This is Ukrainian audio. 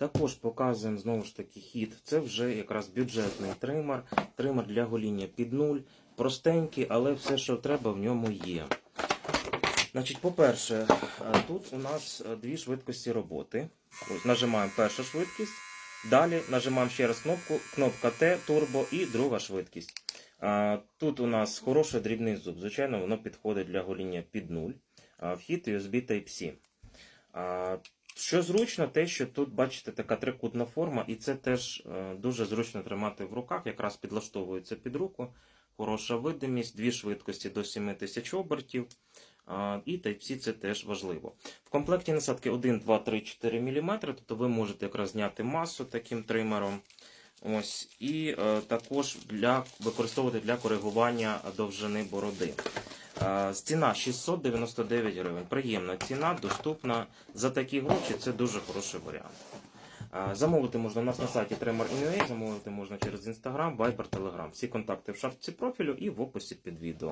Також показуємо знову ж таки хід. Це вже якраз бюджетний тример, тример для гоління під нуль. Простенький, але все, що треба, в ньому є. Значить, по-перше, е, тут у нас е, дві швидкості роботи. Ось нажимаємо першу швидкість. Далі нажимаємо ще раз кнопку, кнопка Т, турбо і друга швидкість. Тут у нас хороший дрібний зуб. Звичайно, воно підходить для гоління під нуль. Вхід USB Type-C. Що зручно, те, що тут, бачите, така трикутна форма, і це теж е, дуже зручно тримати в руках, якраз підлаштовується під руку. Хороша видимість, дві швидкості до 7000 обертів. І Type-C це теж важливо. В комплекті насадки 1, 2, 3, 4 мм, тобто ви можете якраз зняти масу таким тримером. Ось, і е, також для, використовувати для коригування довжини бороди. Е, ціна 699 гривень. Приємна ціна, доступна за такі гроші. Це дуже хороший варіант. Е, Замовити можна у нас на сайті Tremor.ua, замовити можна через Instagram, Viber, Telegram. Всі контакти в шапці профілю і в описі під відео.